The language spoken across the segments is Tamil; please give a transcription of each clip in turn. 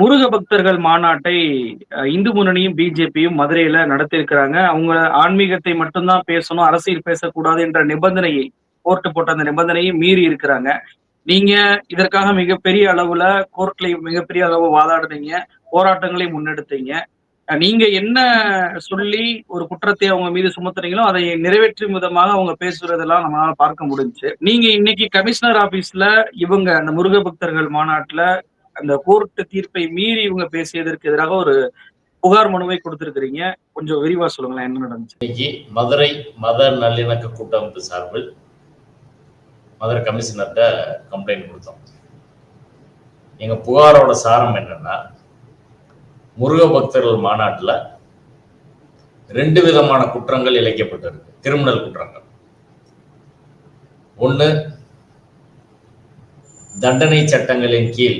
முருக பக்தர்கள் மாநாட்டை இந்து முன்னணியும் பிஜேபியும் மதுரையில நடத்தியிருக்கிறாங்க. அவங்க ஆன்மீகத்தை மட்டும்தான் பேசணும் அரசியல் பேசக்கூடாது என்ற நிபந்தனையை கோர்ட்டு போட்ட அந்த நிபந்தனையை மீறி இருக்கிறாங்க. நீங்க இதற்காக மிகப்பெரிய அளவுல கோர்ட்ல மிகப்பெரிய அளவு வாதாடுனீங்க போராட்டங்களை முன்னெடுத்தீங்க. நீங்க என்ன சொல்லி ஒரு குற்றத்தை அவங்க மீது சுமத்துறீங்களோ அதை நிறைவேற்றும் விதமாக அவங்க பேசுறதெல்லாம் நம்மளால பார்க்க முடிஞ்சுச்சு நீங்க இன்னைக்கு கமிஷனர் ஆபீஸ்ல இவங்க அந்த முருக பக்தர்கள் மாநாட்டுல அந்த கோர்ட் தீர்ப்பை மீறி இவங்க பேசியதற்கு எதிராக ஒரு புகார் மனுவை கொடுத்திருக்கிறீங்க. கொஞ்சம் விரிவா சொல்லுங்களேன் என்ன நடந்துச்சு? மதுரை மத நல்லிணக்க கூட்டமைப்பு சார்பில் மதுரை கமிஷனர்கிட்ட கம்ப்ளைண்ட் கொடுத்தோம். எங்க புகாரோட சாரம் என்னன்னா முருக பக்தர்கள் மாநாட்டில் ரெண்டு விதமான குற்றங்கள் இழைக்கப்பட்டிருக்கு. கிரிமினல் குற்றங்கள். ஒன்று தண்டனை சட்டங்களின் கீழ்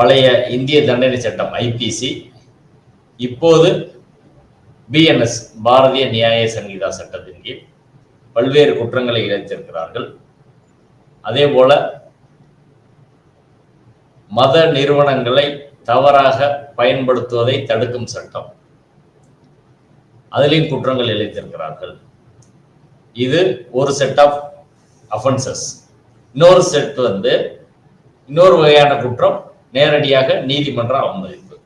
பழைய இந்திய தண்டனை சட்டம் ஐபிசி இப்போது பிஎன்எஸ் பாரதிய நியாய சங்கீதா சட்டத்தின் கீழ் பல்வேறு குற்றங்களை இழைத்திருக்கிறார்கள். அதே போல மத நிறுவனங்களை தவறாக பயன்படுத்துவதை தடுக்கும் சட்டம். அதிலையும் குற்றங்கள் இழைத்திருக்கிறார்கள். இது ஒரு செட் ஆஃப் அஃபென்சஸ் இன்னொரு செட் வந்து இன்னொரு வகையான குற்றம் நேரடியாக நீதிமன்ற அவமதிப்பு.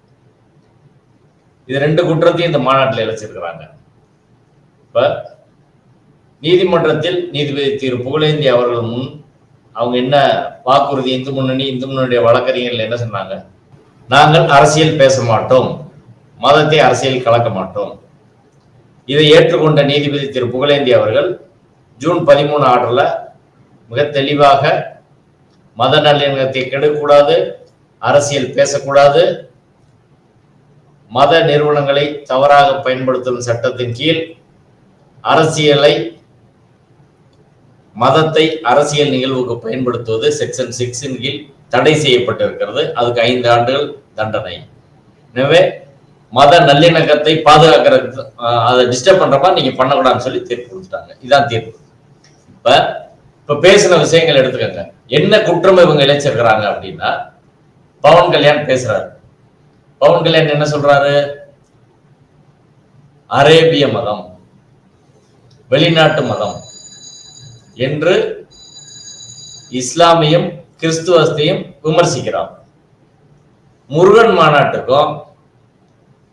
இது ரெண்டு குற்றத்தையும் இந்த மாநாட்டில் இழைச்சிருக்கிறாங்க. இப்ப நீதிமன்றத்தில் நீதிபதி திரு. புகழேந்தி அவர்கள் முன் அவங்க என்ன வாக்குறுதி இந்து முன்னணி இந்து முன்னணியுடைய வழக்கறிஞர்கள் என்ன சொன்னாங்க? நாங்கள் அரசியல் பேச மாட்டோம். மதத்தை அரசியல் கலக்க மாட்டோம். இதை ஏற்றுக்கொண்ட நீதிபதி திரு. புகழேந்தி அவர்கள் ஜூன் பதிமூணு ஆர்டர்ல மிக தெளிவாக மத நல்லிணக்கத்தை கெடக்கூடாது அரசியல் பேசக்கூடாது. மத நிறுவனங்களை தவறாக பயன்படுத்தும் சட்டத்தின் கீழ் அரசியலை மதத்தை அரசியல் நிகழ்வுக்கு பயன்படுத்துவது செக்ஷன் சிக்ஸின் கீழ் தடை செய்யப்பட்டிருக்கிறது. அதுக்கு ஐந்து ஆண்டுகள் தண்டனை. எனவே மத நல்லிணக்கத்தை பாதுகாக்கிறது அதை டிஸ்டர்ப் பண்றப்ப நீங்க பண்ணக்கூடாதுன்னு சொல்லி தீர்ப்பு கொடுத்துட்டாங்க. இதான் தீர்ப்பு. இப்ப இப்ப பேசின விஷயங்கள் எடுத்துக்கோங்க. என்ன குற்றம் இவங்க இழைச்சிருக்கிறாங்க அப்படின்னா பவன் கல்யாண் பேசுறாரு. பவன் கல்யாண் என்ன சொல்றாரு? அரேபிய மதம் வெளிநாட்டு மதம் என்று இஸ்லாமியம் கிறிஸ்துவத்தையும் விமர்சிக்கிறான் முருகன் மாநாட்டுக்கும்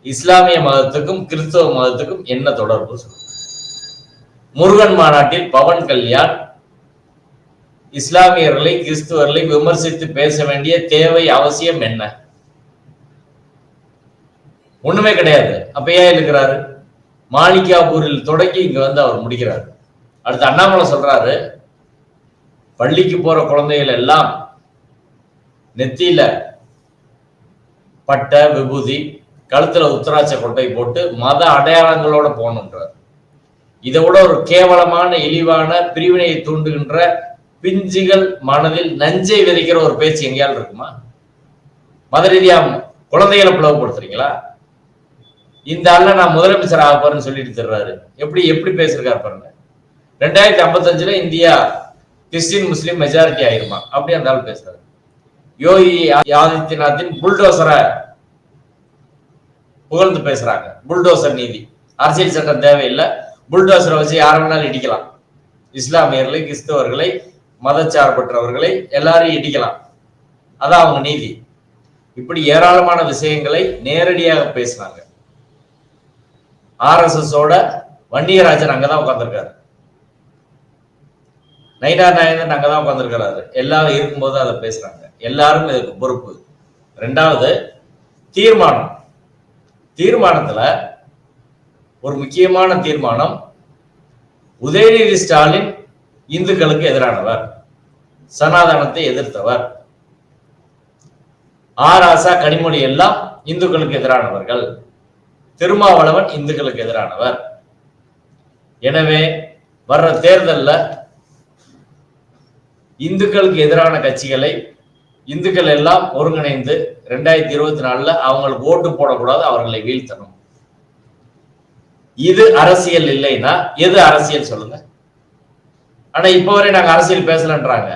இஸ்லாமிய மதத்துக்கும் கிறிஸ்துவ மதத்துக்கும் என்ன தொடர்பு? முருகன் மாநாட்டில் பவன் கல்யாண் இஸ்லாமியர்களை கிறிஸ்துவர்களை விமர்சித்து பேச வேண்டிய தேவை அவசியம் என்ன? ஒண்ணுமே கிடையாது. அப்ப ஏன் இருக்கிறாரு மாளிகாபூரில் தொடங்கி இங்க வந்து அவர் முடிக்கிறாரு. அடுத்து அண்ணாமலை சொல்றாரு பள்ளிக்கு போற குழந்தைகள் எல்லாம் நெத்தியில பட்டை விபூதி கழுத்துல உத்தராட்ச கொட்டை போட்டு மத அடையாளங்களோட போகணுன்றார் இதை விட ஒரு கேவலமான இழிவான பிரிவினையை தூண்டுகின்ற பிஞ்சுகள் மனதில் நஞ்சை விதைக்கிற ஒரு பேச்சு எங்கேயாலும் இருக்குமா? மத ரீதியா குழந்தைகளை பிளவுபடுத்துறீங்களா? இந்த ஆள்ல நான் முதலமைச்சர் ஆக போறேன்னு சொல்லிட்டு தர்றாரு. எப்படி எப்படி பேசிருக்காரு பாருங்க. ரெண்டாயிரத்தி ஐம்பத்தஞ்சுல இந்தியா கிறிஸ்டின் முஸ்லீம் மெஜாரிட்டி ஆயிருமா? அப்படி அந்த ஆள் பேசுறாரு. யோகி ஆதித்யநாத்தின் புல்டோசரை புகழ்ந்து பேசுறாங்க. புல்டோசர் நீதி. அரசியல் சட்டம் தேவையில்லை. புல்டோசரை வச்சு யாரை வேணாலும் இடிக்கலாம். இஸ்லாமியர்களை கிறிஸ்தவர்களை மதச்சார்பற்றவர்களை எல்லாரையும் இடிக்கலாம். அதான் அவங்க நீதி. இப்படி ஏராளமான விஷயங்களை நேரடியாக பேசினாங்க. ஆர்எஸ்எஸோட ஓட வன்னியராஜன் அங்கதான் உட்காந்துருக்காரு நைனா நாயந்தன் அங்கதான் உட்காந்துருக்கிறாரு எல்லாரும் இருக்கும்போது அதை பேசுறாங்க. எல்லாரும் இதுக்கு பொறுப்பு. ரெண்டாவது தீர்மானம். தீர்மானத்துல ஒரு முக்கியமான தீர்மானம் உதயநிதி ஸ்டாலின் இந்துக்களுக்கு எதிரானவர். சனாதனத்தை எதிர்த்தவர். ஆர் ஆசா கனிமொழி எல்லாம் இந்துக்களுக்கு எதிரானவர்கள். திருமாவளவன் இந்துக்களுக்கு எதிரானவர். எனவே வர்ற தேர்தல்ல இந்துக்களுக்கு எதிரான கட்சிகளை இந்துக்கள் எல்லாம் ஒருங்கிணைந்து ரெண்டாயிரத்தி இருபத்தி நாலுல அவங்களுக்கு ஓட்டு போடக்கூடாது அவர்களை வீழ்த்தணும். இது அரசியல் இல்லைன்னா எது அரசியல் சொல்லுங்க? ஆனா இப்ப வரை நாங்க அரசியல் பேசலன்றாங்க.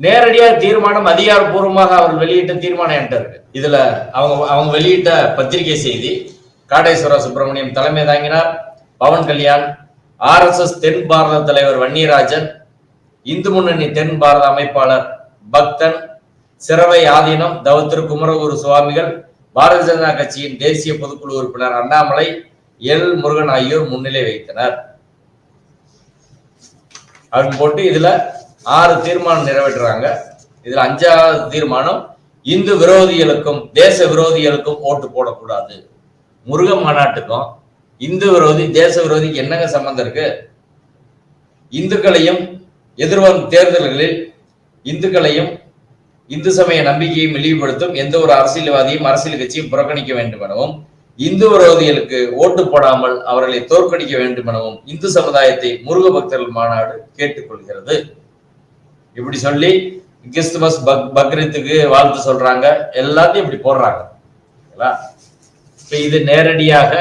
நேரடியா தீர்மானம் அதிகாரப்பூர்வமாக அவர் வெளியிட்ட தீர்மானம் என்கிட்ட இருக்கு. இதுல அவங்க அவங்க வெளியிட்ட பத்திரிகை செய்தி காடேஸ்வர சுப்பிரமணியம் தலைமை தாங்கினார் பவன் கல்யாண் ஆர்எஸ்எஸ் தென் பாரத தலைவர் வன்னியராஜன் இந்து முன்னணி தென் பாரத அமைப்பாளர் பக்தன் சிறவை ஆதீனம் தவத்திரு குமரகுரு சுவாமிகள் பாரதிய ஜனதா கட்சியின் தேசிய பொதுக்குழு உறுப்பினர் அண்ணாமலை எல் முருகன் ஆகியோர் முன்னிலை வைத்தனர் அப்படின்னு போட்டு இதுல ஆறு தீர்மானம் நிறைவேற்றுறாங்க. இதுல அஞ்சாவது தீர்மானம் இந்து விரோதிகளுக்கும் தேச விரோதிகளுக்கும் ஓட்டு போடக்கூடாது. முருக மாநாட்டுக்கும் இந்து விரோதி தேச விரோதிக்கு என்னங்க சம்பந்தம் இருக்கு? இந்துக்களையும் எதிர்வரும் தேர்தல்களில் இந்துக்களையும் இந்து சமய நம்பிக்கையை இழிவுபடுத்தும் எந்த ஒரு அரசியல்வாதியும் அரசியல் கட்சியும் புறக்கணிக்க வேண்டும் எனவும் இந்து விரோதிகளுக்கு ஓட்டு போடாமல் அவர்களை தோற்கடிக்க வேண்டும் எனவும் இந்து சமுதாயத்தை முருக பக்தர்கள் மாநாடு கேட்டுக்கொள்கிறது. இப்படி சொல்லி கிறிஸ்துமஸ் பக் பக்ரீத்துக்கு வாழ்த்து சொல்றாங்க. எல்லாத்தையும் இப்படி போடுறாங்க. இப்போ இப்ப இது நேரடியாக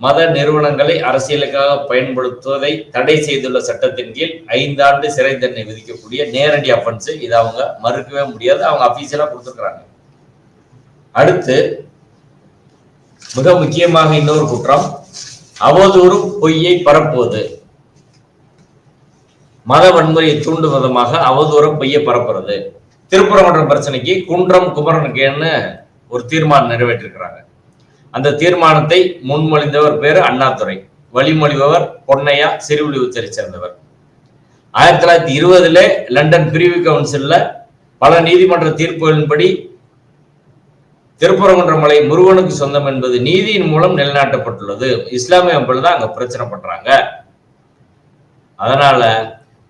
மத நிறுவனங்களை அரசியலுக்காக பயன்படுத்துவதை தடை செய்துள்ள சட்டத்தின் கீழ் ஐந்தாண்டு சிறை தண்டனை விதிக்கக்கூடிய நேரடி அஃபன்ஸ் இதை அவங்க மறுக்கவே முடியாது. அவங்க அபிஷியலா கொடுத்துருக்குறாங்க. அடுத்து மிக முக்கியமாக இன்னொரு குற்றம். அவதூறு பொய்யை பரப்புவது. மத வன்முறையை தூண்டும் விதமாக அவதூறம் பொய்ய பரப்புறது. திருப்பரங்குன்றம் பிரச்சனைக்கு குன்றம் குமரனுக்கேன்னு ஒரு தீர்மானம் நிறைவேற்றிருக்கிறாங்க. அந்த தீர்மானத்தை முன்மொழிந்தவர் பேரு அண்ணாதுரை வழிமொழிபவர் பொன்னையா சிறுவிழிவுச்சரை சேர்ந்தவர். ஆயிரத்தி தொள்ளாயிரத்தி இருபதுல லண்டன் பிரிவு கவுன்சில்ல பல நீதிமன்ற தீர்ப்புகளின்படி திருப்பரங்குன்றம் மலை முருகனுக்கு சொந்தம் என்பது நீதியின் மூலம் நிலைநாட்டப்பட்டுள்ளது. இஸ்லாமிய மக்கள் தான் அங்க பிரச்சனை பண்றாங்க. அதனால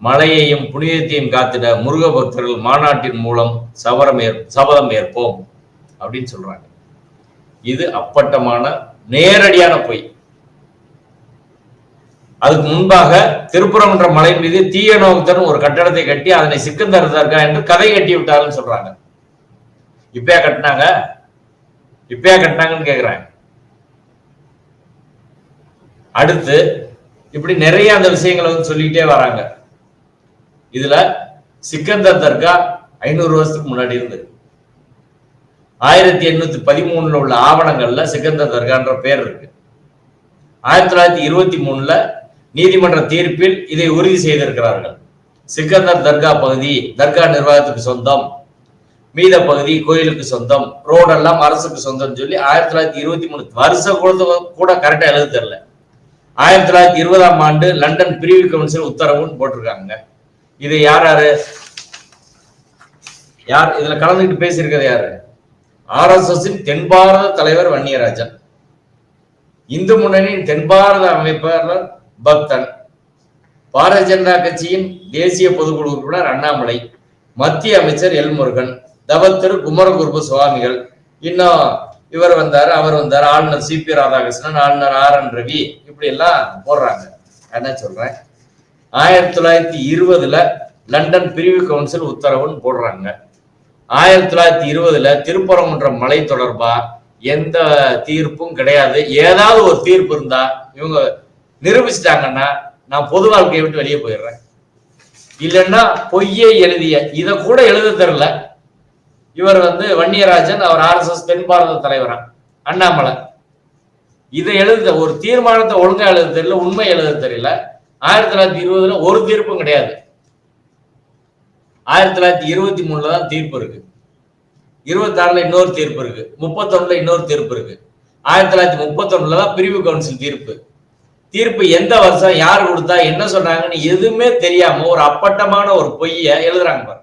மலையையும் புனிதத்தையும் காத்திட முருக பக்தர்கள் மாநாட்டின் மூலம் சவரம் ஏற் சபதம் ஏற்போம் அப்படின்னு சொல்றாங்க. இது அப்பட்டமான நேரடியான பொய். அதுக்கு முன்பாக திருப்புறமன்ற மலை மீது தீய நோக்கத்தன் ஒரு கட்டடத்தை கட்டி அதனை சிக்கந்தர் தர்கா என்று கதை கட்டி விட்டாருன்னு சொல்றாங்க. இப்பயா கட்டினாங்க? இப்பயா கட்டினாங்கன்னு கேக்குறாங்க. அடுத்து இப்படி நிறைய அந்த விஷயங்களை வந்து சொல்லிக்கிட்டே வராங்க. இதுல சிக்கந்தர் தர்கா ஐநூறு வருஷத்துக்கு முன்னாடி இருந்தது. ஆயிரத்தி எண்ணூத்தி பதிமூணுல உள்ள ஆவணங்கள்ல சிக்கந்தர் தர்கான்ற பேர் இருக்கு. ஆயிரத்தி தொள்ளாயிரத்தி இருபத்தி மூணுல நீதிமன்ற தீர்ப்பில் இதை உறுதி செய்திருக்கிறார்கள். சிக்கந்தர் தர்கா பகுதி தர்கா நிர்வாகத்துக்கு சொந்தம் மீத பகுதி கோயிலுக்கு சொந்தம் ரோடெல்லாம் அரசுக்கு சொந்தம் சொல்லி ஆயிரத்தி தொள்ளாயிரத்தி இருபத்தி மூணு வருஷம் கூட கூட கரெக்டா எழுத தெரியல ஆயிரத்தி தொள்ளாயிரத்தி இருபதாம் ஆண்டு லண்டன் பிரிவு கவுன்சில் உத்தரவுன்னு போட்டிருக்காங்க. இது யார் யாரு? யார்? இதுல கலந்துக்கிட்டு பேசியிருக்கிறது யாரு? ஆர்எஸ்எஸ்ஸின் தென் பாரத தலைவர் வன்னியராஜன். இந்து முன்னணியின் தென் பாரத அமைப்பாளர் பக்தன். பாரதிய ஜனதா கட்சியின் தேசிய பொதுக்குழு உறுப்பினர் அண்ணாமலை. மத்திய அமைச்சர் எல் முருகன். தவத்திரு குமரகுருபு சுவாமிகள். இன்னும் இவர் வந்தாரு அவர் வந்தாரு. ஆளுநர் சி பி ராதாகிருஷ்ணன் ஆளுநர் ஆர் என் ரவி. இப்படி எல்லாம் போடுறாங்க என்ன சொல்றேன்? ஆயிரத்தி தொள்ளாயிரத்தி இருபதுல லண்டன் பிரிவு கவுன்சில் உத்தரவுன்னு போடுறாங்க. ஆயிரத்தி தொள்ளாயிரத்தி இருபதுல திருப்பரங்குன்ற மலை தொடர்பா எந்த தீர்ப்பும் கிடையாது. ஏதாவது ஒரு தீர்ப்பு இருந்தா இவங்க நிரூபிச்சிட்டாங்கன்னா நான் பொது வாழ்க்கையை விட்டு வெளியே போயிடுறேன். இல்லைன்னா பொய்யை எழுதிய இதை கூட எழுத தெரில இவர் வந்து வன்னியராஜன் அவர் ஆர்எஸ்எஸ் தென் பாரத தலைவரா அண்ணாமலை. இதை எழுத ஒரு தீர்மானத்தை ஒழுங்கா எழுத தெரியல உண்மை எழுத தெரியல. ஆயிரத்தி தொள்ளாயிரத்தி இருபதுல ஒரு தீர்ப்பும் கிடையாது. ஆயிரத்தி தொள்ளாயிரத்தி இருபத்தி மூணுல தான் தீர்ப்பு இருக்கு. இருபத்தி ஆறுல இன்னொரு தீர்ப்பு இருக்கு. முப்பத்தொன்னுல இன்னொரு தீர்ப்பு இருக்கு. ஆயிரத்தி தொள்ளாயிரத்தி முப்பத்தொன்னுல தான் பிரிவு கவுன்சில் தீர்ப்பு. தீர்ப்பு எந்த வருஷம் யார் கொடுத்தா என்ன சொன்னாங்கன்னு எதுவுமே தெரியாம ஒரு அப்பட்டமான ஒரு பொய்ய எழுதுறாங்க பாரு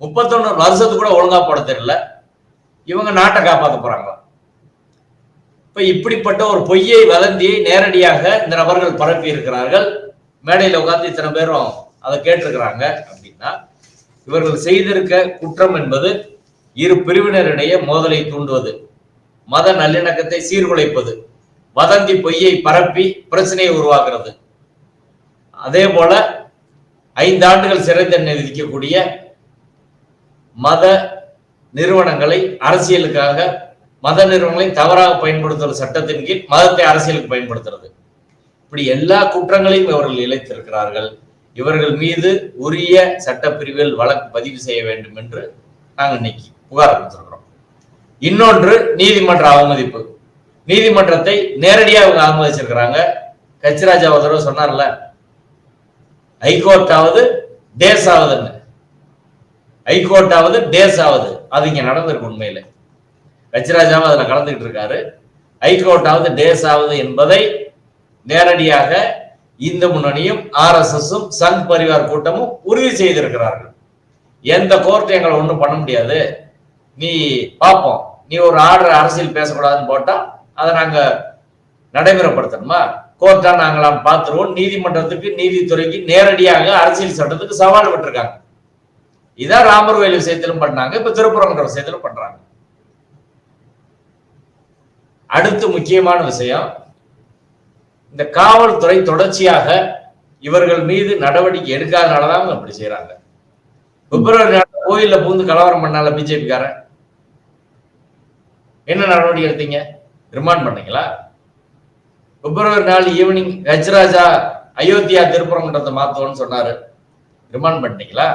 முப்பத்தொன்னு வருஷத்துக்கு கூட ஒழுங்கா போட தெரியல. இவங்க நாட்டை காப்பாத்த போறாங்களா இப்ப இப்படிப்பட்ட ஒரு பொய்யை வதந்தியை நேரடியாக இந்த நபர்கள் பரப்பி இருக்கிறார்கள் மேடையில உட்கார்ந்து இத்தனை பேரும் அதை கேட்டிருக்கிறாங்க அப்படின்னா இவர்கள் செய்திருக்க குற்றம் என்பது இரு பிரிவினரிடையே மோதலை தூண்டுவது மத நல்லிணக்கத்தை சீர்குலைப்பது வதந்தி பொய்யை பரப்பி பிரச்சனையை உருவாக்குறது. அதே போல ஐந்து ஆண்டுகள் சிறை தண்டனை விதிக்கக்கூடிய மத நிறுவனங்களை அரசியலுக்காக மத நிறுவனங்களை தவறாக பயன்படுத்துகிற சட்டத்தின் கீழ் மதத்தை அரசியலுக்கு பயன்படுத்துறது. இப்படி எல்லா குற்றங்களையும் இவர்கள் இழைத்திருக்கிறார்கள். இவர்கள் மீது உரிய சட்டப்பிரிவில் வழக்கு பதிவு செய்ய வேண்டும் என்று நாங்கள் இன்னைக்கு புகார் கொடுத்திருக்கிறோம் இன்னொன்று நீதிமன்ற அவமதிப்பு. நீதிமன்றத்தை நேரடியாக அவங்க அவமதிச்சிருக்கிறாங்க. கச்சிராஜா ஒரு தடவை சொன்னார்ல ஹைகோர்ட்டாவது டேஸ் ஆகுதுன்னு ஹைகோர்ட்டாவது டேஸ் ஆகுது அது இங்க நடந்திருக்கு உண்மையில. கச்சிராஜாவும் அதுல கலந்துகிட்டு இருக்காரு. ஹைகோர்ட்டாவது டேஸ் ஆகுது என்பதை நேரடியாக இந்த முன்னணியும் ஆர் எஸ் சங் பரிவார் கூட்டமும் உறுதி செய்திருக்கிறார்கள். எந்த கோர்ட் எங்களை ஒன்றும் பண்ண முடியாது. நீ பார்ப்போம் நீ ஒரு ஆர்டர் அரசியல் பேசக்கூடாதுன்னு போட்டா அதை நாங்க நடைமுறைப்படுத்தணுமா? கோர்ட்டா நாங்களாம் பார்த்துருவோம். நீதிமன்றத்துக்கு நீதித்துறைக்கு நேரடியாக அரசியல் சட்டத்துக்கு சவால் விட்டுருக்காங்க. இதான் ராமர் கோயில் விஷயத்திலும் பண்ணாங்க. இப்ப திருப்புறங்குன்ற விஷயத்திலும் பண்றாங்க. அடுத்து முக்கியமான விஷயம் இந்த காவல்துறை தொடர்ச்சியாக இவர்கள் மீது நடவடிக்கை எடுக்காதனால தான் அப்படி செய்யறாங்க பிப்ரவரி நாலு கோயில்ல பூந்து கலவரம் பண்ணால பிஜேபிக்காரன். என்ன நடவடிக்கை எடுத்தீங்க? ரிமாண்ட் பண்ணீங்களா? பிப்ரவரி நாள் ஈவினிங் கஜ்ராஜா அயோத்தியா திருப்புறங்குன்றத்தை மாத்துவோம்னு சொன்னாரு. ரிமாண்ட் பண்ணிட்டீங்களா?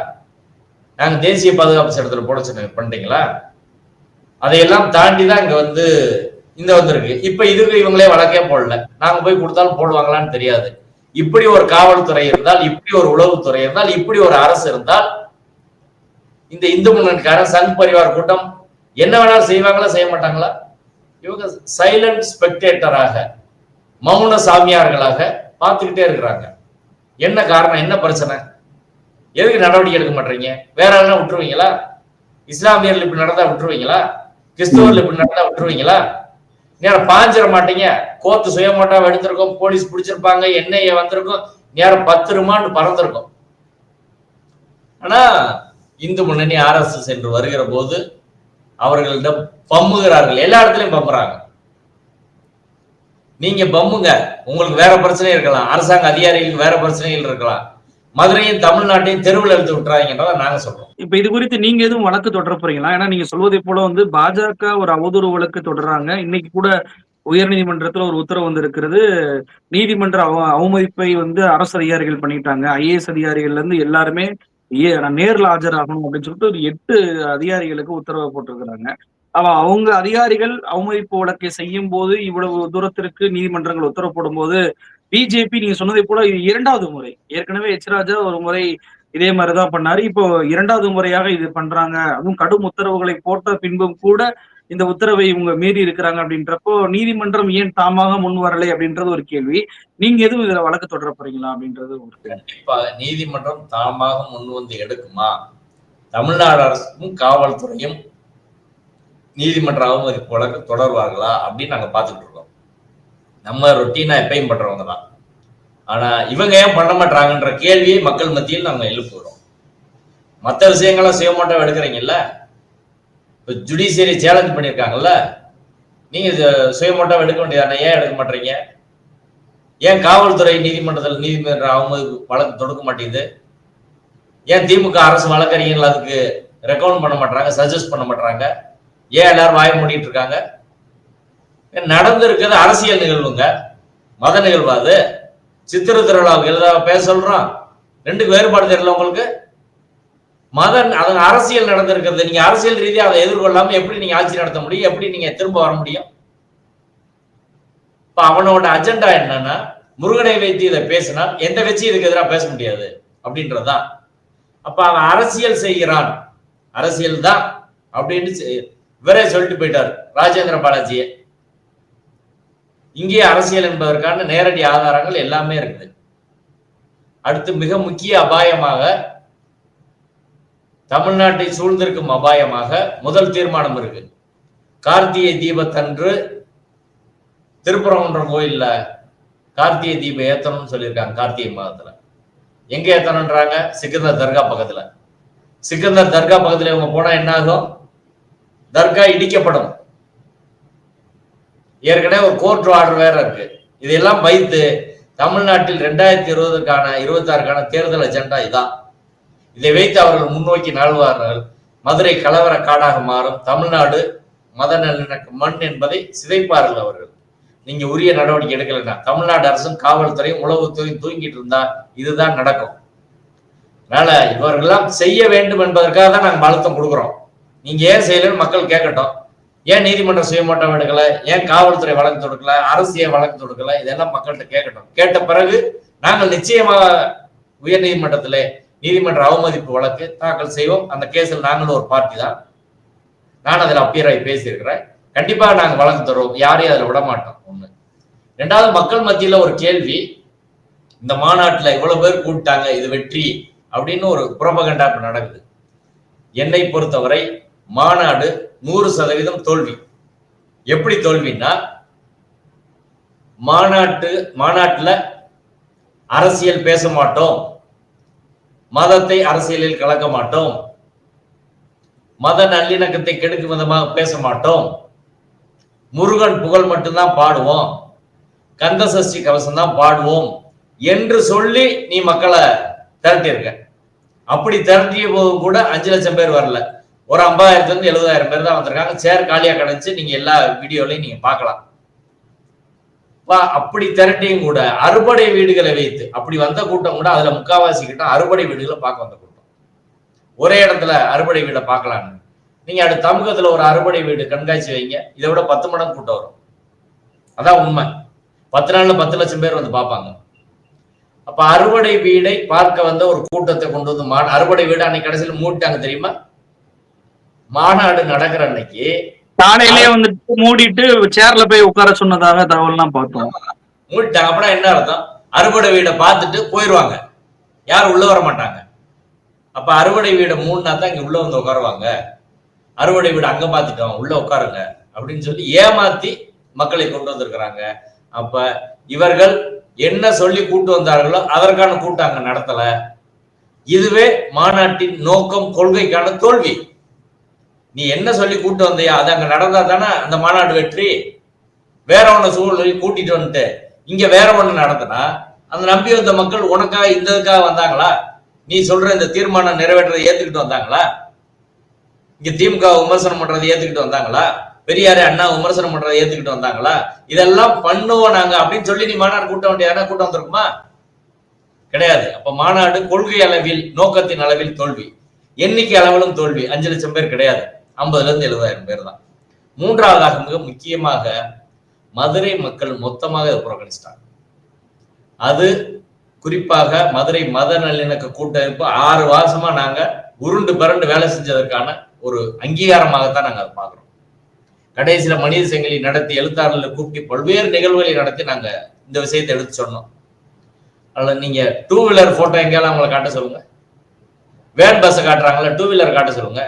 நாங்க தேசிய பாதுகாப்பு சட்டத்தில் போட சொன்ன பண்ணிட்டீங்களா அதையெல்லாம் தாண்டி தான் இங்க வந்து இந்த வந்திருக்கு. இப்ப இதுக்கு இவங்களே வழக்கே போடல. நாங்க போய் கொடுத்தாலும் போடுவாங்களான்னு தெரியாது. இப்படி ஒரு காவல்துறை இருந்தால் இப்படி ஒரு உளவுத்துறை இருந்தால் இப்படி ஒரு அரசு இருந்தால் இந்த இந்து முன்னணிக்காரன் சங் பரிவார் கூட்டம் என்ன வேணாலும் செய்வாங்களா செய்ய மாட்டாங்களா? இவங்க சைலண்ட் ஸ்பெக்டேட்டராக மௌன சாமியார்களாக பார்த்துக்கிட்டே இருக்கிறாங்க. என்ன காரணம் என்ன பிரச்சனை? எதுக்கு நடவடிக்கை எடுக்க மாட்டீங்க? வேற என்ன விட்டுருவீங்களா? இஸ்லாமியர்கள் இப்படி நடந்தா விட்டுருவீங்களா? கிறிஸ்தவர்கள் இப்படி நடந்தா விட்டுருவீங்களா? நேரம் பாஞ்சிட மாட்டீங்க. கோர்த்து சுயமாட்டாவை எடுத்திருக்கோம் போலீஸ் பிடிச்சிருப்பாங்க என்ஐஏ வந்திருக்கும் நேரம் பத்து ரிமாண்டு பறந்திருக்கும். ஆனா இந்து முன்னணி ஆர்எஸ்எஸ் என்று வருகிற போது அவர்களிடம் பம்முகிறார்கள். எல்லா இடத்துலயும் பம்புறாங்க. நீங்க பம்முங்க. உங்களுக்கு வேற பிரச்சனை இருக்கலாம். அரசாங்க அதிகாரிகளுக்கு வேற பிரச்சனைகள் இருக்கலாம். மதுரையும் தமிழ்நாட்டையும் தெருவில் எழுத்து விட்டுறாங்கன்றத நாங்க சொல்றோம். இப்ப இது குறித்து நீங்க எதுவும் வழக்கு தொடர போறீங்களா? ஏன்னா நீங்க சொல்வதை போல வந்து பாஜக ஒரு அவதூறு வழக்கு தொடர்றாங்க. இன்னைக்கு கூட உயர்நீதிமன்றத்துல ஒரு உத்தரவு வந்திருக்கிறது. நீதிமன்ற அவ அவமதிப்பை வந்து அரசு அதிகாரிகள் பண்ணிட்டாங்க. ஐஏஎஸ் அதிகாரிகள்ல இருந்து எல்லாருமே ஏ நான் நேர்ல ஆஜராகணும் அப்படின்னு சொல்லிட்டு ஒரு எட்டு அதிகாரிகளுக்கு உத்தரவு போட்டிருக்கிறாங்க. அவ அவங்க அதிகாரிகள் அவமதிப்பு வழக்கை செய்யும் போது இவ்வளவு தூரத்திற்கு நீதிமன்றங்கள் உத்தரவு போடும்போது பிஜேபி நீங்க சொன்னதை போல இது இரண்டாவது முறை. ஏற்கனவே எச் ராஜா ஒரு முறை இதே மாதிரிதான் பண்ணாரு. இப்போ இரண்டாவது முறையாக இது பண்றாங்க. அதுவும் கடும் உத்தரவுகளை போட்ட பின்பும் கூட இந்த உத்தரவை இவங்க மீறி இருக்கிறாங்க அப்படின்றப்போ நீதிமன்றம் ஏன் தாமாக முன் வரலை அப்படின்றது ஒரு கேள்வி. நீங்க எதுவும் இதுல வழக்கு தொடர போறீங்களா அப்படின்றது ஒரு கண்டிப்பாக நீதிமன்றம் தாமாக முன் வந்து எடுக்குமா? தமிழ்நாடு அரசும் காவல்துறையும் நீதிமன்ற அவமதிப்பு வழக்கு தொடர்வார்களா அப்படின்னு நாங்க பார்த்துட்டு நம்ம ரொட்டீனா எப்பயும் பண்றவங்க தான். ஆனா இவங்க ஏன் பண்ண மாட்டாங்கன்ற கேள்வியை மக்கள் மத்தியில் நாங்க எழுப்புகிறோம் மற்ற விஷயங்கள்லாம் சுயமாட்டம் எடுக்கிறீங்கல்ல? இப்போ ஜுடிஷியரி சேலஞ்ச் பண்ணியிருக்காங்கல்ல? நீங்க இது சுயமாட்டம் எடுக்க வேண்டியதானே? ஏன் எடுக்க மாட்டீங்க ஏன் காவல்துறை நீதிமன்றத்தில் நீதிமன்ற அவமதிப்பு வழக்கு தொடுக்க மாட்டேங்குது? ஏன் திமுக அரசு வழக்கறிஞர்கள் அதுக்கு ரெக்கமெண்ட் பண்ண மாட்டாங்க சஜஸ்ட் பண்ண மாட்டாங்க ஏன் எல்லாரும் வாய மூடிட்டு இருக்காங்க? நடந்திருக்கிறது அரசியல் நிகழ்வுங்க. மத நிகழ்வு அது. சித்திர திருவிழாவுக்கு பேச சொல்றோம் ரெண்டுக்கு வேறுபாடு தெரியல உங்களுக்கு? மத அது அரசியல் நடந்திருக்கிறது. நீங்க அரசியல் ரீதியாக அதை எதிர்கொள்ளாம எப்படி நீங்க ஆட்சி நடத்த முடியும்? எப்படி நீங்க திரும்ப வர முடியும்? இப்ப அவனோட அஜெண்டா என்னன்னா முருகனை வைத்து இதை பேசினா எந்த வச்சு இதுக்கு எதிராக பேச முடியாது அப்படின்றதுதான். அப்ப அவன் அரசியல் செய்கிறான். அரசியல் தான் அப்படின்னு இவரே சொல்லிட்டு போயிட்டார். ராஜேந்திர பாலாஜியை. இங்கே அரசியல் என்பதற்கான நேரடி ஆதாரங்கள் எல்லாமே இருக்குது. அடுத்து மிக முக்கிய அபாயமாக தமிழ்நாட்டை சூழ்ந்திருக்கும் அபாயமாக முதல் தீர்மானம் இருக்கு. கார்த்திகை தீபத்தன்று திருப்பரங்குன்றம் கோயில்ல கார்த்திகை தீபம் ஏத்தணும்னு சொல்லியிருக்காங்க கார்த்திகை மாதத்துல. எங்க ஏத்தணும்ன்றாங்க? சிக்கந்தர் தர்கா பக்கத்துல. சிக்கந்தர் தர்கா பக்கத்துல இவங்க போனா என்ன ஆகும் தர்கா இடிக்கப்படும். ஏற்கனவே ஒரு கோர்ட் ஆர்டர் வேற இருக்கு. இதெல்லாம் வைத்து தமிழ்நாட்டில் ரெண்டாயிரத்தி இருபதுக்கான இருபத்தாறுக்கான தேர்தல் அஜெண்டா இதான் இதை வைத்து அவர்கள் முன்னோக்கி நாழ்வார்கள் மதுரை கலவர காடாக மாறும். தமிழ்நாடு மத நல்லிணக்க மண் என்பதை சிதைப்பார்கள் அவர்கள். நீங்க உரிய நடவடிக்கை எடுக்கலைன்னா தமிழ்நாடு அரசும் காவல்துறையும் உளவுத்துறையும் தூங்கிட்டு இருந்தா இதுதான் நடக்கும். அதனால இவர்கள்லாம் செய்ய வேண்டும் என்பதற்காக தான் நாங்கள் அழுத்தம் கொடுக்குறோம். நீங்க ஏன் செய்யலன்னு மக்கள் கேட்கட்டும். ஏன் நீதிமன்றம் சுயமாட்டம் எடுக்கல? ஏன் காவல்துறை வழக்கு தொடுக்கல? அரசு ஏன் வழக்கு தொடுக்கல? இதெல்லாம் மக்கள்கிட்ட கேட்கட்டும். கேட்ட பிறகு நாங்கள் நிச்சயமாக உயர் நீதிமன்றத்திலே நீதிமன்ற அவமதிப்பு வழக்கு தாக்கல் செய்வோம். அந்த கேஸில் நாங்களும் ஒரு பார்ட்டி தான். நான் அதில் அப்பியராகி பேசியிருக்கிறேன். கண்டிப்பாக நாங்கள் வழக்கு தருவோம். யாரையும் அதில் விட மாட்டோம் ஒன்று ரெண்டாவது மக்கள் மத்தியில் ஒரு கேள்வி இந்த மாநாட்டில் இவ்வளோ பேர் கூப்பிட்டாங்க இது வெற்றி அப்படின்னு ஒரு புறபகண்டா இப்போ நடக்குது. என்னை பொறுத்தவரை மாநாடு நூறு சதவீதம் தோல்வி. எப்படி தோல்வின்னா மாநாட்டு மாநாட்டில் அரசியல் பேச மாட்டோம். மதத்தை அரசியலில் கலக்க மாட்டோம். மத நல்லிணக்கத்தை கெடுக்கும் விதமாக பேச மாட்டோம். முருகன் புகழ் மட்டும்தான் பாடுவோம். கந்த சஷ்டி கவசம் தான் பாடுவோம் என்று சொல்லி நீ மக்களை திரட்டியிருக்க. அப்படி திரட்டிய போதும் கூட அஞ்சு லட்சம் பேர் வரல. ஒரு ஐம்பதாயிரத்துல இருந்து எழுபதாயிரம் பேர் தான் வந்திருக்காங்க. சேர் காலியா கிடைச்சு நீங்க எல்லா வீடியோலையும் நீங்க பார்க்கலாம். வா, அப்படி திரட்டியும் கூட அறுபடை வீடுகளை வைத்து அப்படி வந்த கூட்டம் கூட அதுல முக்காவாசி கிட்ட அறுபடை வீடுகளை பார்க்க வந்த கூட்டம். ஒரே இடத்துல அறுபடை வீடை பார்க்கலான்னு. நீங்க அடுத்த தமிழகத்துல ஒரு அறுபடை வீடு கண்காட்சி வைங்க. இதை விட பத்து மடங்கு கூட்டம் வரும். அதான் உண்மை. பத்து நாள்ல பத்து லட்சம் பேர் வந்து பார்ப்பாங்க. அப்ப அறுவடை வீடை பார்க்க வந்த ஒரு கூட்டத்தை கொண்டு வந்து மா அறுவடை வீடு அன்னைக்கு கடைசியில் மூடிட்டாங்க தெரியுமா? மாநாடு நடக்கிற அன்னைக்கு காலையிலேயே வந்துட்டு மூடிட்டு சேர்ல போய் உட்கார சொன்னதாக தகவல்லாம் பார்த்தோம். மூடிட்டாங்க. அப்படின்னா என்ன அர்த்தம்? அறுவடை வீடை பார்த்துட்டு போயிடுவாங்க யாரும் உள்ள வர மாட்டாங்க. அப்ப அறுவடை வீடை மூடினா தான் இங்க உள்ள வந்து உட்காருவாங்க. அறுவடை வீடு அங்க பார்த்துட்டோம் உள்ள உட்காருங்க அப்படின்னு சொல்லி ஏமாத்தி மக்களை கொண்டு வந்திருக்கிறாங்க. அப்ப இவர்கள் என்ன சொல்லி கூட்டு வந்தார்களோ அதற்கான கூட்டம் அங்க நடத்தல. இதுவே மாநாட்டின் நோக்கம் கொள்கைக்கான தோல்வி. நீ என்ன சொல்லி கூட்டு வந்தியா? அது அங்க நடந்தா தானே அந்த மாநாடு வெற்றி. வேற ஒன்று சூழ்நிலை கூட்டிட்டு வந்துட்டு இங்க வேற ஒண்ணு நடந்தனா அந்த நம்பி வந்த மக்கள் உனக்காக இந்த இதுக்காக வந்தாங்களா? நீ சொல்ற இந்த தீர்மானம் நிறைவேற்றதை ஏத்துக்கிட்டு வந்தாங்களா? இங்க திமுக விமர்சனம் பண்றதை ஏத்துக்கிட்டு வந்தாங்களா? பெரியாரு அண்ணா விமர்சனம் பண்றதை ஏத்துக்கிட்டு வந்தாங்களா? இதெல்லாம் பண்ணுவோம் நாங்க அப்படின்னு சொல்லி நீ மாநாடு கூட்ட வேண்டிய கூட்டம் வந்திருக்குமா? கிடையாது. அப்ப மாநாடு கொள்கை அளவில் நோக்கத்தின் அளவில் தோல்வி. எண்ணிக்கை அளவிலும் தோல்வி. அஞ்சு லட்சம் பேர் கிடையாது. ஐம்பதுல இருந்து எழுபதாயிரம் பேர் தான். மூன்றாவதாக மிக முக்கியமாக மதுரை மக்கள் மொத்தமாக புறக்கணிச்சிட்டாங்க. அது குறிப்பாக மதுரை மத நல்லிணக்க கூட்டமைப்பு ஆறு மாசமா நாங்க உருண்டு பரண்டு வேலை செஞ்சதற்கான ஒரு அங்கீகாரமாகத்தான் நாங்கள் அதை பார்க்குறோம். கடைசியில மனித செங்கலி நடத்தி எழுத்தாளர்களை கூட்டி பல்வேறு நிகழ்வுகளை நடத்தி நாங்க இந்த விஷயத்தை எடுத்து சொன்னோம். அதில் நீங்க டூ வீலர் போட்டோ எங்கேயாலும் அவங்கள காட்ட சொல்லுங்க. வேன் பஸ்ஸை காட்டுறாங்களா டூ வீலர் காட்ட சொல்லுங்க.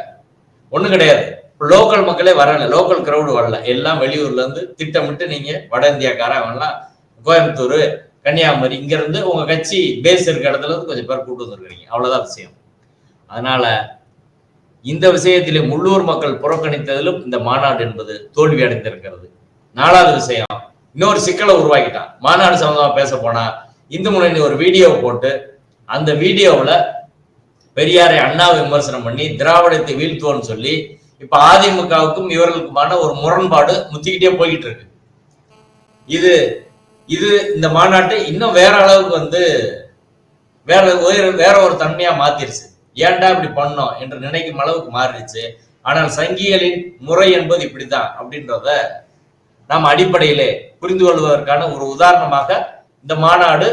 ஒன்றும் கிடையாது. லோக்கல் மக்களே வரல. லோக்கல் கிரௌடு வரல. எல்லாம் வெளியூர்ல இருந்து திட்டமிட்டு நீங்க வட இந்தியாக்காரன் அவன்லாம் கோயம்புத்தூர் கன்னியாகுமரி இங்க இருந்து உங்க கட்சி பேஸ் இருக்க இடத்துல இருந்து கொஞ்சம் பேர் கூட்டு வந்துருக்கீங்க. அவ்வளவுதான் விஷயம். அதனால இந்த விஷயத்திலே உள்ளூர் மக்கள் புறக்கணித்ததிலும் இந்த மாநாடு என்பது தோல்வி அடைந்திருக்கிறது. நாலாவது விஷயம் இன்னொரு சிக்கலை உருவாக்கிட்டான். மாநாடு சம்பந்தமா பேச போனா இந்து முன்னணி ஒரு வீடியோ போட்டு அந்த வீடியோவில் பெரியாரை அண்ணா விமர்சனம் பண்ணி திராவிடத்தை வீழ்த்துவோம்னு சொல்லி இப்ப அதிமுகவுக்கும் இவர்களுக்குமான ஒரு முரண்பாடு முத்திக்கிட்டே போய்கிட்டு இருக்கு. இது இது இந்த மாநாட்டை இன்னும் வேற அளவுக்கு வந்து வேற வேற ஒரு தன்மையா மாத்திருச்சு. ஏன்டா இப்படி பண்ணோம் என்று நினைக்கும் அளவுக்கு மாறிடுச்சு. ஆனால் சங்கிகளின் முறை என்பது இப்படிதான் அப்படின்றத நாம் அடிப்படையிலே புரிந்து கொள்வதற்கான ஒரு உதாரணமாக இந்த மாநாடு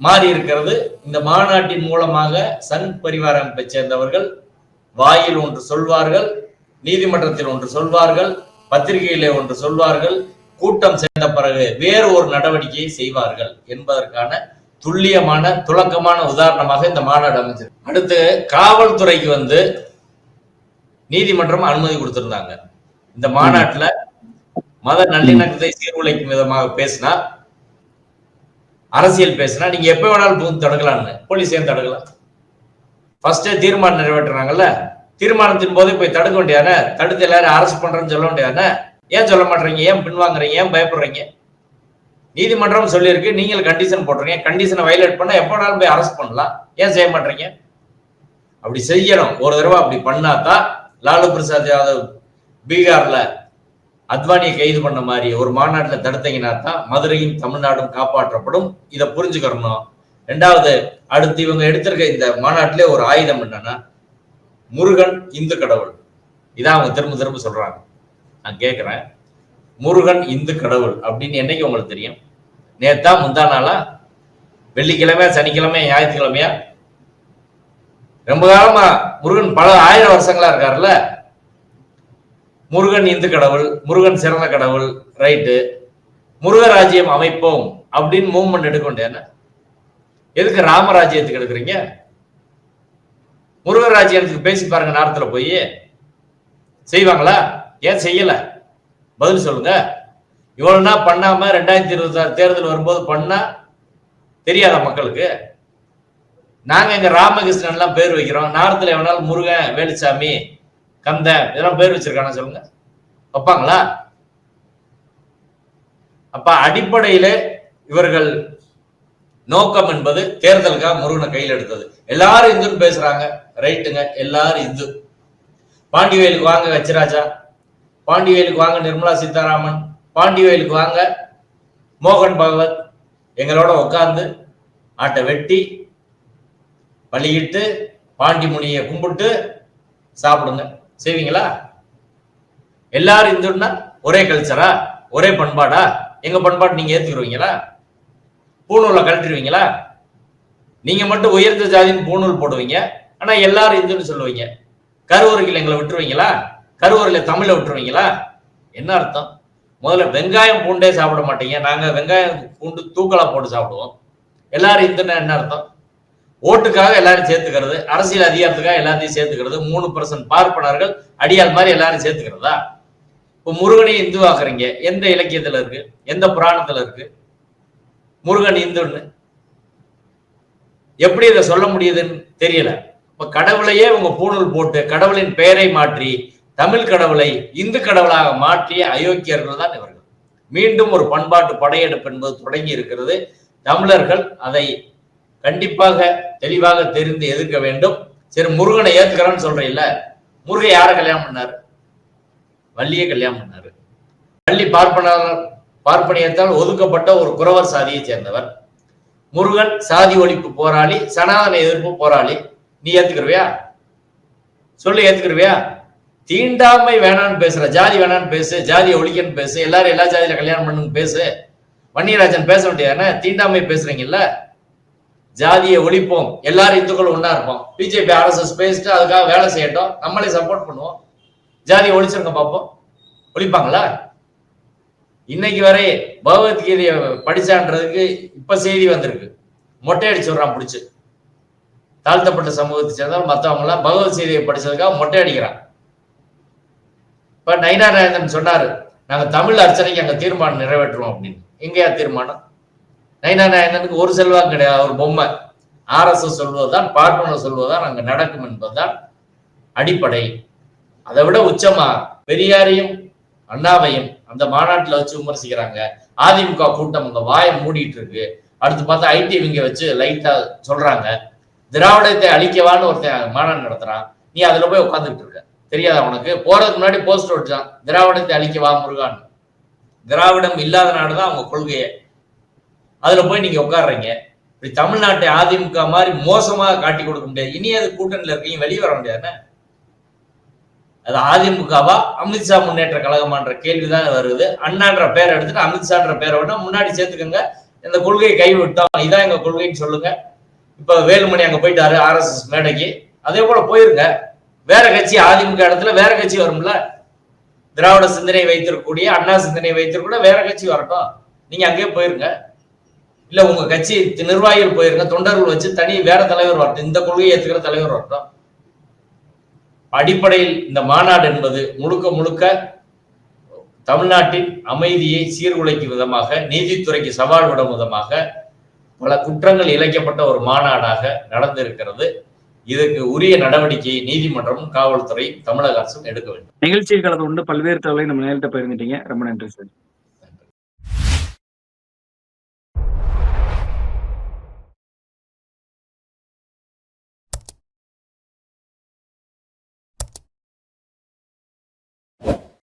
மாறி இருக்கிறது. இந்த மாநாட்டின் மூலமாக சங் பரிவார அமைப்பை சேர்ந்தவர்கள் வாயில் ஒன்று சொல்வார்கள் நீதிமன்றத்தில் ஒன்று சொல்வார்கள் பத்திரிகையிலே ஒன்று சொல்வார்கள் கூட்டம் சேர்ந்த பிறகு வேறு ஒரு நடவடிக்கையை செய்வார்கள் என்பதற்கான துல்லியமான துலக்கமான உதாரணமாக இந்த மாநாடு அமைச்சர் அடுத்து காவல்துறைக்கு வந்து நீதிமன்றம் அனுமதி கொடுத்திருந்தாங்க. இந்த மாநாட்டுல மத நல்லிணக்கத்தை சீர்குலைக்கும் விதமாக பேசினா அரசியல் பேசினா நீங்க எப்ப வேணாலும் புகுந்து தடுக்கலாம்னு போலீஸ் ஏன் தடுக்கலாம் ஃபர்ஸ்டே தீர்மானம் நிறைவேற்றுறாங்கல்ல தீர்மானத்தின் போதே போய் தடுக்க வேண்டியதானே? தடுத்து எல்லாரும் அரசு பண்றேன்னு சொல்ல வேண்டியதானே? ஏன் சொல்ல மாட்டீங்க ஏன் பின்வாங்குறீங்க? ஏன் பயப்படுறீங்க? நீதிமன்றம் சொல்லியிருக்கு நீங்கள் கண்டிஷன் போடுறீங்க கண்டிஷனை வயலேட் பண்ணா எப்போ வேணாலும் போய் அரெஸ்ட் பண்ணலாம். ஏன் செய்ய மாட்டீங்க அப்படி செய்யணும். ஒரு தடவை அப்படி பண்ணாதான் லாலு பிரசாத் யாதவ் பீகார்ல அத்வானியை கைது பண்ண மாதிரி ஒரு மாநாட்டில் தடுத்தீங்கன்னா தான் மதுரையும் தமிழ்நாடும் காப்பாற்றப்படும். இதை புரிஞ்சுக்கிறணும் ரெண்டாவது அடுத்து இவங்க எடுத்திருக்க இந்த மாநாட்டிலே ஒரு ஆயுதம் என்னன்னா முருகன் இந்து கடவுள். இதான் அவங்க திரும்ப திரும்ப சொல்றாங்க. நான் கேட்குறேன் முருகன் இந்து கடவுள் அப்படின்னு என்னைக்கு உங்களுக்கு தெரியும்? நேத்தா முந்தா நாளா? வெள்ளிக்கிழமை சனிக்கிழமை ஞாயிற்றுக்கிழமையா? ரொம்ப காலமா முருகன் பல ஆயிரம் வருஷங்களா இருக்காருல்ல? முருகன் இந்து கடவுள் முருகன் சிறந்த கடவுள் ரைட்டு முருகராஜ்யம் அமைப்போம் அப்படின்னு மூவ்மெண்ட் எடுக்க எதுக்கு ராமராஜ்யத்துக்கு எடுக்கிறீங்க? முருகராஜ்யத்துக்கு பேசி பாருங்க நேரத்தில் போய். செய்வாங்களா? ஏன் செய்யல? பதில் சொல்லுங்க. இவ்வளோனா பண்ணாமல் பண்ணாம ரெண்டாயிரத்தி இருபத்தி ஆறு தேர்தல் வரும்போது பண்ணா தெரியாத மக்களுக்கு? நாங்க எங்க ராமகிருஷ்ணன்லாம் பேர் வைக்கிறோம். நாரத்தில் எவனாலும் முருகன் வேலுசாமி கந்த இதெல்லாம் பேர் வச்சிருக்கானா சொல்லுங்க. வைப்பாங்களா? அப்ப அடிப்படையில இவர்கள் நோக்கம் என்பது தேர்தலுக்காக முருகனை கையில் எடுத்தது. எல்லாரும் இந்துன்னு பேசுறாங்க. ரைட்டுங்க எல்லாரும் இந்து. பாண்டிவேலுக்கு வாங்க வச்சிராஜா பாண்டிவேலுக்கு வாங்க நிர்மலா சீதாராமன். பாண்டிவேலுக்கு வாங்க மோகன் பகவத். எங்களோட உட்கார்ந்து ஆட்டை வெட்டி பலியிட்டு பாண்டி முனியை கும்பிட்டு சாப்பிடுங்க. செய்வீங்களா? எல்லாரும் இந்துன்னா ஒரே கல்ச்சரா ஒரே பண்பாடா? எங்க பண்பாடு நீங்க ஏத்துக்குருவீங்களா? பூணூலை கழட்டிடுவீங்களா நீங்க மட்டும் உயர்ந்த ஜாதின்னு பூணூல் போடுவீங்க. ஆனா எல்லாரும் இந்துன்னு சொல்லுவீங்க. கருவறையில் எங்களை விட்டுருவீங்களா? கருவறையில தமிழை விட்டுருவீங்களா? என்ன அர்த்தம்? முதல்ல வெங்காயம் பூண்டே சாப்பிட மாட்டீங்க. நாங்க வெங்காயம் பூண்டு தூக்கலா போட்டு சாப்பிடுவோம். எல்லாரும் இந்துன்னா என்ன அர்த்தம்? ஓட்டுக்காக எல்லாரும் சேர்த்துக்கிறது அரசியல் அதிகாரத்துக்காக எல்லாத்தையும் சேர்த்துக்கிறது மூணு பர்சன்ட் பார்ப்பனர்கள் அடியால் மாதிரி எல்லாரும் சேர்த்துக்கிறதா? இப்போ முருகனை இந்து ஆக்குறீங்க எந்த இலக்கியத்துல இருக்கு? எந்த புராணத்துல இருக்கு? முருகன் இந்துன்னு. எப்படி இதை சொல்ல முடியுதுன்னு தெரியல. இப்ப கடவுளையே உங்க பூணூல் போட்டு கடவுளின் பெயரை மாற்றி தமிழ் கடவுளை இந்து கடவுளாக மாற்றிய அயோக்கியர்கள் தான் இவர்கள். மீண்டும் ஒரு பண்பாட்டு படையெடுப்பு என்பது தொடங்கி இருக்கிறது. தமிழர்கள் அதை கண்டிப்பாக தெளிவாக தெரிந்து எதிர்க்க வேண்டும். சரி முருகனை ஏத்துக்கிறேன்னு சொல்றீல்ல முருகன் யாரை கல்யாணம் பண்ணாரு? வள்ளியை கல்யாணம் பண்ணாரு. வள்ளி பார்ப்பனர் பார்ப்பனியத்தால் ஒதுக்கப்பட்ட ஒரு குறவர் சாதியை சேர்ந்தவர். முருகன் சாதி ஒழிப்பு போராளி சனாதன எதிர்ப்பு போராளி. நீ ஏத்துக்கிருவியா? சொல்லு ஏத்துக்கிருவியா? தீண்டாமை வேணான்னு பேசுற ஜாதி வேணான்னு பேசு ஜாதியை ஒழிக்கன்னு பேசு எல்லாரும் எல்லா ஜாதியில கல்யாணம் பண்ணுன்னு பேசு. வன்னியராஜன் பேச வேண்டியதானே தீண்டாமை பேசுறீங்கல்ல? ஜாதியை ஒழிப்போம். எல்லாரும் இந்துக்கள் ஒன்னா இருப்போம். பிஜேபி ஆர்எஸ்எஸ் பேசிட்டு அதுக்காக வேலை செய்யட்டும். நம்மளே சப்போர்ட் பண்ணுவோம். ஜாதியை ஒழிச்சிருங்க பார்ப்போம் ஒழிப்பாங்களா? இன்னைக்கு வரை பகவத்கீதையை படிச்சான்றதுக்கு இப்ப செய்தி வந்திருக்கு. மொட்டை அடிச்சு விடுறான் பிடிச்சு. தாழ்த்தப்பட்ட சமூகத்தை சேர்ந்தவங்க மற்றவங்க எல்லாம் பகவத்கீதையை படிச்சதுக்காக மொட்டை அடிக்கிறான் இப்ப நயினா நாயந்தன் சொன்னாரு நாங்க தமிழ் அர்ச்சனைக்கு அங்க தீர்மானம் நிறைவேற்றுவோம் அப்படின்னு. எங்கேயா தீர்மானம்? நைனா நாயனனுக்கு ஒரு செல்வாக்கு கிடையாது ஒரு பொம்மை. ஆர்எஸ்எஸ் சொல்வதுதான் பார்ப்பனர் சொல்வதுதான் அங்கே நடக்கும் என்பதுதான் அடிப்படை. அதை விட உச்சமா பெரியாரையும் அண்ணாவையும் அந்த மாநாட்டில் வச்சு விமர்சிக்கிறாங்க. அதிமுக கூட்டம் அங்கே வாயை மூடிட்டு இருக்கு. அடுத்து பார்த்தா ஐடி இவங்க வச்சு லைட்டா சொல்றாங்க. திராவிடத்தை அழிக்கவான்னு ஒருத்தன் மாநாடு நடத்துறான். நீ அதுல போய் உட்காந்துட்டு இருக்க. தெரியாதா உனக்கு? போறதுக்கு முன்னாடி போஸ்டர் வச்சான் திராவிடத்தை அழிக்கவா முருகான்? திராவிடம் இல்லாத நாடுதான் அவங்க கொள்கையை. அதுல போய் நீங்க உட்காடுறீங்க இப்படி தமிழ்நாட்டை அதிமுக மாதிரி மோசமாக காட்டி கொடுக்க முடியாது. இனி அது கூட்டணியில இருக்கீங்க வெளியே வர முடியாதுன்னு? அது அதிமுகவா அமித்ஷா முன்னேற்ற கழகமான்ற கேள்விதான் வருது. அண்ணான்ற பேரை எடுத்துட்டு அமித்ஷான்ற பேரை விட முன்னாடி சேர்த்துக்கோங்க. இந்த கொள்கையை கைவிட்டோம் இதான் எங்க கொள்கைன்னு சொல்லுங்க. இப்ப வேலுமணி அங்க போயிட்டாரு ஆர்எஸ்எஸ் மேடைக்கு. அதே போல போயிருங்க. வேற கட்சி அதிமுக இடத்துல வேற கட்சி வரும்ல? திராவிட சிந்தனை வைத்திருக்கக்கூடிய அண்ணா சிந்தனை வைத்திருக்கூட வேற கட்சி வரட்டும். நீங்க அங்கேயே போயிருங்க. இல்ல உங்க கட்சி நிர்வாகிகள் போயிருங்க தொண்டர்கள் வச்சு தனி வேற தலைவர் வரட்டும். இந்த கொள்கையை ஏத்துக்கிற தலைவர் வரட்டும். அடிப்படையில் இந்த மாநாடு என்பது முழுக்க முழுக்க தமிழ்நாட்டின் அமைதியை சீர்குலைக்கும் விதமாக நீதித்துறைக்கு சவால் விடும் விதமாக பல குற்றங்கள் இழைக்கப்பட்ட ஒரு மாநாடாக நடந்திருக்கிறது. இதற்கு உரிய நடவடிக்கையை நீதிமன்றமும் காவல்துறை தமிழக அரசும் எடுக்க வேண்டும். நிகழ்ச்சியில் கலந்து கொண்டு பல்வேறு தகவலை நம்ம நேரிட்ட பகிர்ந்துட்டீங்க. ரொம்ப நன்றி சார்.